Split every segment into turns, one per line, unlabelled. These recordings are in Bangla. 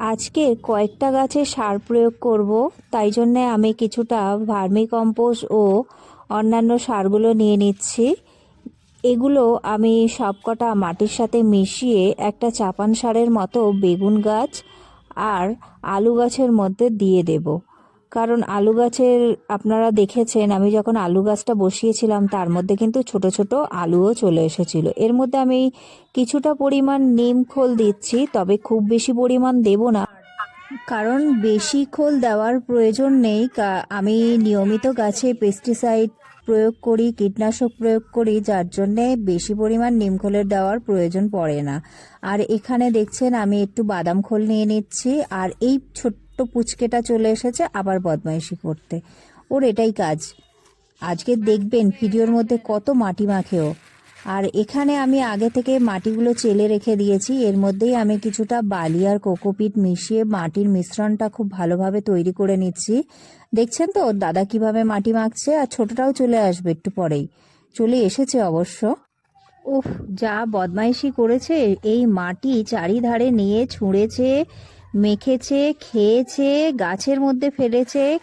আজকে কয়েকটা গাছে সার প্রয়োগ করব, তাই জন্যে আমি কিছুটা ভার্মি কম্পোস্ট ও অন্যান্য সারগুলো নিয়ে নিচ্ছি। এগুলো আমি সবকটা মাটির সাথে মিশিয়ে একটা চাপান সারের মতো বেগুন গাছ আর আলু গাছের মধ্যে দিয়ে দেব। কারণ আলু গাছের আপনারা দেখেছেন, আমি যখন আলু গাছটা বসিয়েছিলাম, তার মধ্যে কিন্তু ছোট ছোট আলুও চলে এসেছিল। এর মধ্যে আমি কিছুটা পরিমাণ নিম খোল দিচ্ছি, তবে খুব বেশি পরিমাণ দেব না। কারণ বেশি খোল দেওয়ার প্রয়োজন নেই আমি নিয়মিত গাছে পেস্টিসাইড প্রয়োগ করি, কীটনাশক প্রয়োগ করি, যার জন্যে বেশি পরিমাণ নিম খোলের দেওয়ার প্রয়োজন পড়ে না। আর এখানে দেখছেন, আমি একটু বাদাম খোল নিয়ে নিচ্ছি, আর এই ছোট্ট পুচকেটা চলে এসেছে আবার বদমাইশি করতে। ওর এটাই কাজ। আজকে দেখবেন ভিডিওর মধ্যে কত মাটি মাখেও আর এখানে আমি আগে থেকে মাটিগুলো চেলে রেখে দিয়েছি, এর মধ্যেই আমি কিছুটা বালি আর কোকোপিট মিশিয়ে মাটির মিশ্রণটা খুব ভালোভাবে তৈরি করে নিচ্ছি। দেখছেন তো দাদা কীভাবে মাটি মাখছে আর ছোটটাও চলে আসবে একটু পরেই। চলে এসেছে অবশ্য। উফ, যা বদমাইশি করেছে, এই মাটি চারিধারে নিয়ে ছুঁড়েছে। মেখেছে, খেয়েছে, গাছের মধ্যে ফেলেছে।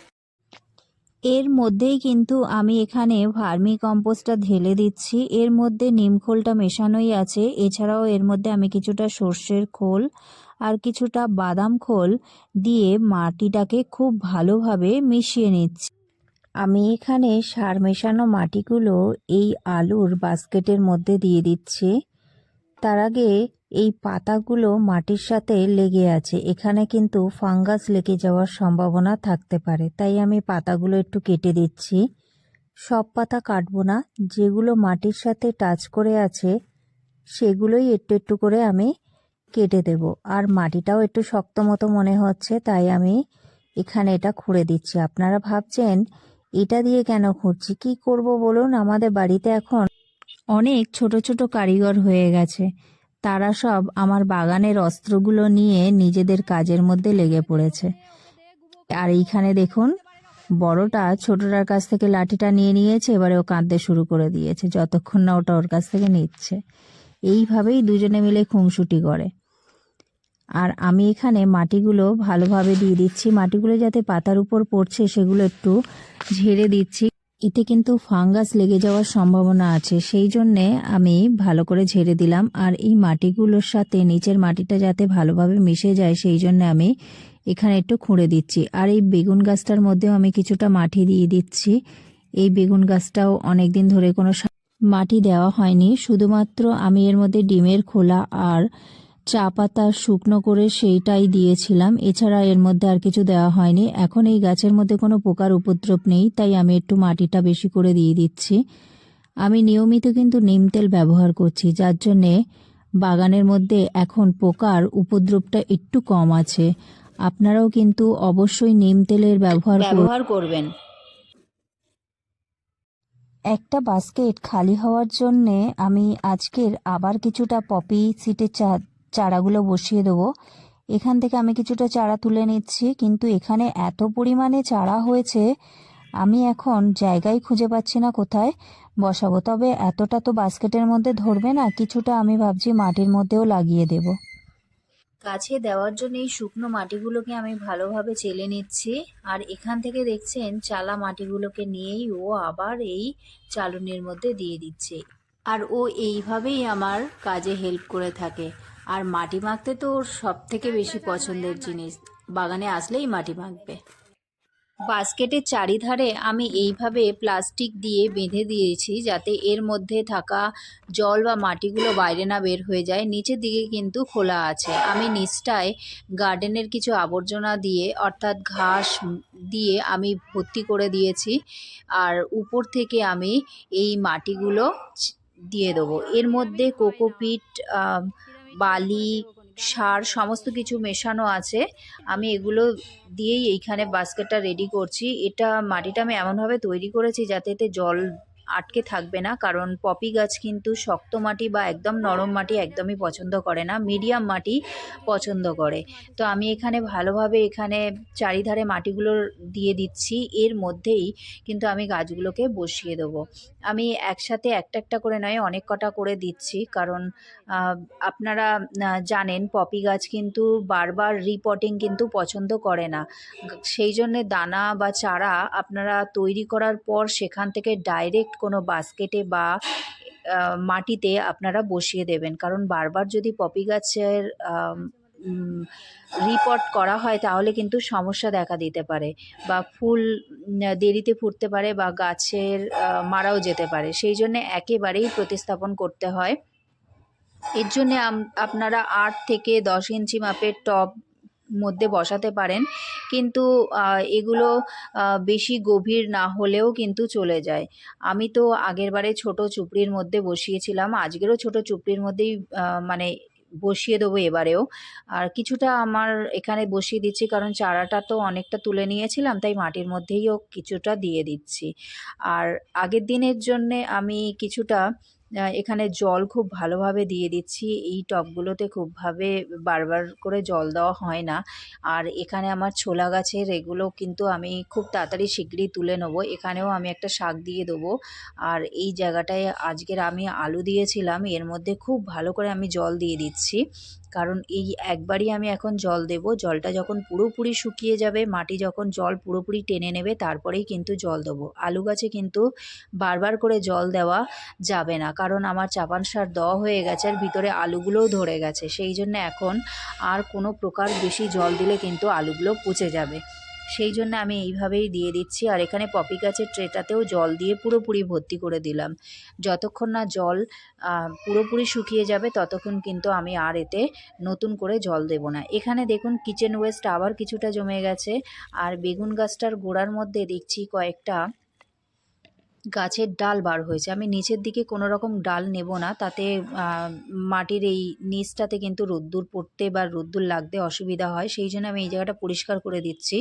এর মধ্যেই কিন্তু আমি এখানে ভার্মি কম্পোস্টটা ঢেলে দিচ্ছি। এর মধ্যে নিমখোলটা মেশানোই আছে। এছাড়াও এর মধ্যে আমি কিছুটা সর্ষের খোল আর কিছুটা বাদাম খোল দিয়ে মাটিটাকে খুব ভালোভাবে মিশিয়ে নিচ্ছি। আমি এখানে সার মেশানো মাটিগুলো এই আলুর বাস্কেটের মধ্যে দিয়ে দিচ্ছি। তার আগে এই পাতাগুলো মাটির সাথে লেগে আছে। এখানে কিন্তু ফাঙ্গাস লেগে যাওয়ার সম্ভাবনা থাকতে পারে। তাই আমি পাতাগুলো একটু কেটে দিচ্ছি। সব পাতা কাটবো না। যেগুলো মাটির সাথে টাচ করে আছে, সেগুলোই একটু একটু করে আমি কেটে দেব। আর মাটিটাও একটু শক্ত মতো মনে হচ্ছে, তাই আমি এখানে এটা খুঁড়ে দিচ্ছি। আপনারা ভাবছেন, এটা দিয়ে কেন খুঁড়ছি? কি করব বলুন? আমাদের বাড়িতে এখন অনেক ছোট ছোট কারিগর হয়ে গেছে। তারা সব আমার বাগানের অস্ত্রগুলো নিয়ে নিজেদের কাজের মধ্যে লেগে পড়েছে। আর এইখানে দেখুন, বড়টা ছোটটার কাছ থেকে লাঠিটা নিয়ে নিয়েছে, এবারে ও কাঁদতে শুরু করে দিয়েছে, যতক্ষণ না ওটা ওর কাছ থেকে নিচ্ছে। এইভাবেই দুজনে মিলে খুনসুটি করে। আর আমি এখানে মাটিগুলো ভালোভাবে দিয়ে দিচ্ছি, মাটিগুলো যাতে পাতার উপর পড়ছে সেগুলো একটু ঝেড়ে দিচ্ছি। এতে কিন্তু ফাঙ্গাস লেগে যাওয়ার সম্ভাবনা আছে। সেই জন্যে আমি ভালো করে ঝেড়ে দিলাম। আর এই মাটিগুলোর সাথে নিচের মাটিটা যাতে ভালোভাবে মিশে যায়, সেই জন্য আমি এখানে একটু খুঁড়ে দিচ্ছি। আর এই বেগুন গাছটার মধ্যেও আমি কিছুটা মাটি দিয়ে দিচ্ছি। এই বেগুন গাছটাও অনেক দিন ধরে কোনো মাটি দেওয়া হয়নি। শুধুমাত্র আমি এর মধ্যে ডিমের খোলা আর চা পাতা শুকনো করে সেইটাই দিয়েছিলাম। এছাড়া এর মধ্যে আর কিছু দেওয়া হয়নি। এখন এই গাছের মধ্যে কোনো পোকার উপদ্রব নেই তাই আমি একটু মাটিটা বেশি করে দিয়ে দিচ্ছি। আমি নিয়মিত কিন্তু নিম তেল ব্যবহার করছি যার জন্যে বাগানের মধ্যে এখন পোকার উপদ্রবটা একটু কম আছে। আপনারাও কিন্তু অবশ্যই নিম তেলের ব্যবহার
ব্যবহার করবেন।
একটা বাস্কেট খালি হওয়ার জন্যে আমি আজকের আবার কিছুটা পপি সিটের চা চারাগুলো বসিয়ে দেবো। এখান থেকে আমি কিছুটা চারা তুলে নিচ্ছি, কিন্তু এখানে এত পরিমাণে চারা হয়েছে, আমি এখন জায়গায় খুঁজে পাচ্ছি না কোথায় বসাবো। তবে এতটা তো বাস্কেটের মধ্যে ধরবে না, কিছুটা আমি ভাবছি মাটির মধ্যেও লাগিয়ে দেব। গাছে দেওয়ার জন্য এই শুকনো মাটিগুলোকে আমি ভালোভাবে চেলে নিচ্ছি, আর এখান থেকে দেখছেন চালা মাটিগুলোকে নিয়েই ও আবার এই চালনির মধ্যে দিয়ে দিচ্ছে। আর ও এইভাবেই আমার কাজে হেল্প করে থাকে। আর মাটি মাখতে তো ওর সব থেকে বেশি পছন্দের জিনিস। বাগানে আসলেই মাটি মাখবে। বাস্কেটের চারিধারে আমি এইভাবে প্লাস্টিক দিয়ে বেঁধে দিয়েছি যাতে এর মধ্যে থাকা জল বা মাটিগুলো বাইরে না বের হয়ে যায়। নিচের দিকে কিন্তু খোলা আছে। আমি নিচটায় গার্ডেনের কিছু আবর্জনা দিয়ে, অর্থাৎ ঘাস দিয়ে আমি ভর্তি করে দিয়েছি। আর উপর থেকে আমি এই মাটিগুলো দিয়ে দেবো। এর মধ্যে কোকোপিট বালি, সার সমস্ত কিছু মেশানো আছে। আমি এগুলো দিয়েই এইখানে বাস্কেটটা রেডি করছি। এটা মাটিটা আমি এমনভাবে তৈরি করেছি যাতে এতে জল আটকে থাকবে না, কারণ পপি গাছ কিন্তু শক্ত মাটি বা একদম নরম মাটি একদমই পছন্দ করে না, মিডিয়াম মাটি পছন্দ করে। তো আমি এখানে ভালোভাবে এখানে চারিধারে মাটিগুলো দিয়ে দিচ্ছি, এর মধ্যেই কিন্তু আমি গাছগুলোকে বসিয়ে দেবো। আমি একসাথে একটা একটা করে নয়, অনেক কটা করে দিচ্ছি, কারণ আপনারা জানেন পপি গাছ কিন্তু বারবার রিপটিং কিন্তু পছন্দ করে না। সেই জন্যে দানা বা চারা আপনারা তৈরি করার পর সেখান থেকে ডাইরেক্ট কোনো বাস্কেটে বা মাটিতে আপনারা বসিয়ে দেবেন। কারণ বারবার যদি পপি গাছের রিপট করা হয় তাহলে কিন্তু সমস্যা দেখা দিতে পারে বা ফুল দেরিতে ফুটতে পারে বা গাছের মারাও যেতে পারে। সেই জন্যে একেবারেই প্রতিস্থাপন করতে হয়। এর জন্যে আপনারা আট থেকে দশ ইঞ্চি মাপের টব মধ্যে বসাতে পারেন। কিন্তু এগুলো বেশি গভীর না হলেও কিন্তু চলে যায়। আমি তো আগেরবারে ছোটো চুপড়ির মধ্যে বসিয়েছিলাম। আজকেরও ছোট চুপড়ির মধ্যেই মানে বসিয়ে দেবো এবারেও। আর কিছুটা আমার এখানে বসিয়ে দিচ্ছি, কারণ চারাটা তো অনেকটা তুলে নিয়েছিলাম, তাই মাটির মধ্যেইও কিছুটা দিয়ে দিচ্ছি। আর আগের দিনের জন্যে আমি কিছুটা এখানে জল খুব ভালোভাবে দিয়ে দিচ্ছি। এই টবগুলোতে খুবভাবে বারবার করে জল দেওয়া হয় না। আর এখানে আমার ছোলা গাছের এগুলো কিন্তু আমি খুব তাড়াতাড়ি শিগগিরই তুলে নেব। এখানেও আমি একটা শাক দিয়ে দেবো। আর এই জায়গাটায় আজকের আমি আলু দিয়েছিলাম। এর মধ্যে খুব ভালো করে আমি জল দিয়ে দিচ্ছি। কারণ এই একবারই আমি এখন জল দেব। জলটা যখন পুরোপুরি শুকিয়ে যাবে, মাটি যখন জল পুরোপুরি টেনে নেবে, তারপরেই কিন্তু জল দেবো। আলু গাছে কিন্তু বারবার করে জল দেওয়া যাবে না, কারণ আমার চাপান সার দেওয়া হয়ে গেছে আর ভিতরে আলুগুলোও ধরে গেছে। সেই জন্য এখন আর কোনো প্রকার বেশি জল দিলে কিন্তু আলুগুলো পচে যাবে। সেই জন্য আমি এইভাবেই দিয়ে দিচ্ছি। আর এখানে পপি গাছের ট্রেটাতেও জল দিয়ে পুরোপুরি ভর্তি করে দিলাম। যতক্ষণ না জল পুরোপুরি শুকিয়ে যাবে, ততক্ষণ কিন্তু আমি আর এতে নতুন করে জল দেব না। এখানে দেখুন কিচেন ওয়েস্ট আবার কিছুটা জমে গেছে। আর বেগুন গাছটার গোড়ার মধ্যে দেখছি কয়েকটা গাছের ডাল বার হয়েছে। আমি নিচের দিকে কোনো রকম ডাল নেব না। তাতে মাটির এই নিচটাতে কিন্তু রোদ্দুর পড়তে বা রোদ্দুর লাগতে অসুবিধা হয়। সেই জন্য আমি এই জায়গাটা পরিষ্কার করে দিচ্ছি।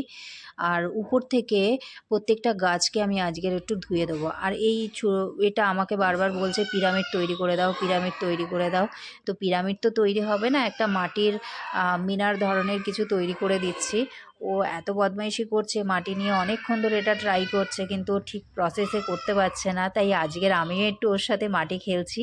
আর উপর থেকে প্রত্যেকটা গাছকে আমি আজকের একটু ধুয়ে দেবো। আর এই এটা আমাকে বারবার বলছে, পিরামিড তৈরি করে দাও, পিরামিড তৈরি করে দাও। তো পিরামিড তো তৈরি হবে না, একটা মাটির মিনার ধরনের কিছু তৈরি করে দিচ্ছি। ও এত বদমাইশি করছে, মাটি নিয়ে অনেকক্ষণ ধরে এটা ট্রাই করছে, কিন্তু ঠিক প্রসেসে করতে পারছে না তাই আজকের আমিও একটু ওর সাথে মাটি খেলছি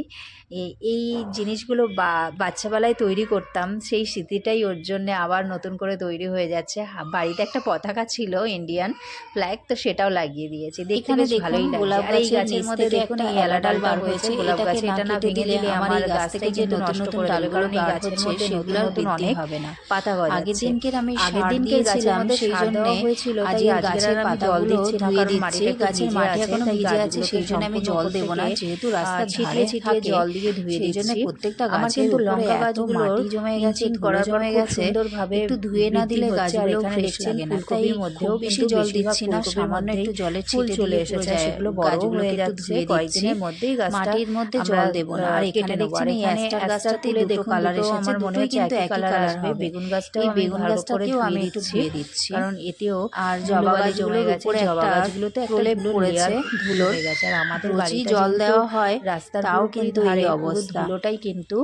এই জিনিসগুলো বা বাচ্চাবেলায় তৈরি করতাম সেই স্মৃতিটাই ওর জন্য আবার নতুন করে তৈরি হয়ে যাচ্ছে বাড়িতে একটা পতাকা ছিল ইন্ডিয়ান ফ্ল্যাগ তো সেটাও লাগিয়ে দিয়েছি দেখতে বেশ ভালোই লাগছে
গোলাপ
আর এই
গাছের
গাছের মধ্যে দেখুন এই এলা বার হয়েছে
হয়েছে।
গোলাপ গাছে এটা না ভেঙে
দিলে
দিলে
আমার
গাছ থেকে
যে
নষ্ট করে দেবে
ডালগুলো
কারণ এই গাছের মধ্যে
সেগুলো
নতুন অনেক
হবে না।
পাতা গজাচ্ছে
আগের দিনকের আমি
আগের
সার
দিনকে
দিয়েছিলাম,
গাছের মধ্যে
সেই
সার হয়েছিল তাই
গাছের
আর জল দিচ্ছি
ধুয়ে দিচ্ছি। গাছের মাটি
এখনও
ভিজে আছে, সেই জন্য আমি জল দেবো না, যেহেতু রাস্তা
ছিটিয়ে ছিটিয়ে জল দিয়ে ধুয়ে
সেই জন্য প্রত্যেকটা গাছের
কিন্তু লঙ্কা
এত
গাছগুলোর
মাটি জমে গেছে, ধুলো জমে গেছে,
সুন্দরভাবে
একটু ধুয়ে না দিলে গাছগুলো ফ্রেশ লাগে না। তাই
মধ্যেও
বেশি জল দিচ্ছি না, সামান্য একটু জলের
ফুল চলে এসেছে সেগুলো বড় হয়ে যাচ্ছে কয়েকদিনের মধ্যেই গাছটা
মাটির মধ্যে জল দেবো না। আর এখানে দেখছেন এই অ্যাস্টার গাছটাতে
গাছটাতেই
দুটো কালার এসেছে,
আমার মনে হচ্ছে একই কালার আসবে বেগুন গাছটাও
এই বেগুন
করে
গাছটাকেও আমি একটু ধুয়ে দিচ্ছি।
কারণ এতেও
আর
জবা গাছগুলোর উপরে
উপরে
জবা
একটা
গাছগুলোতে একটা
প্রলেপ
ধুলো
পড়েছে,
layer
ধুলোর।
আর আমাদের
রোজই জল দেওয়া হয়,
রাস্তার
তাও কিন্তু এই অবস্থা।
ধুলোটাই কিন্তু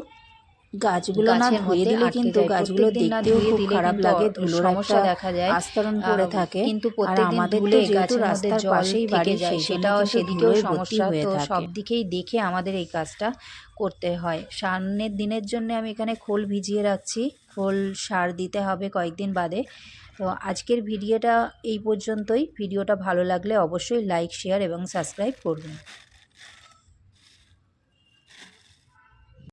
গাছগুলো না ধুয়ে দিলে কিন্তু গাছগুলো দেখতেও খুব খারাপ লাগে ধুলোর
সমস্যা দেখা যায়।
আস্তরণ পড়ে থাকে
কিন্তু প্রত্যেকদিন
আমাদের
ধুলে
তো যেহেতু
গাছের মধ্যে
রাস্তার পাশেই বাড়ি
যায় সেটাও সেদিকেও সমস্যা
হয়ে
তো
থাকে।
সব দিকেই দেখে আমাদের এই কাজটা করতে হয় সামনের দিনের জন্য আমি এখানে খোল ভিজিয়ে রাখছি খোল সার দিতে হবে কয়েকদিন বাদে। তো আজকের ভিডিওটা এই পর্যন্তই। ভিডিওটা ভালো লাগলে অবশ্যই লাইক শেয়ার এবং সাবস্ক্রাইব করবেন।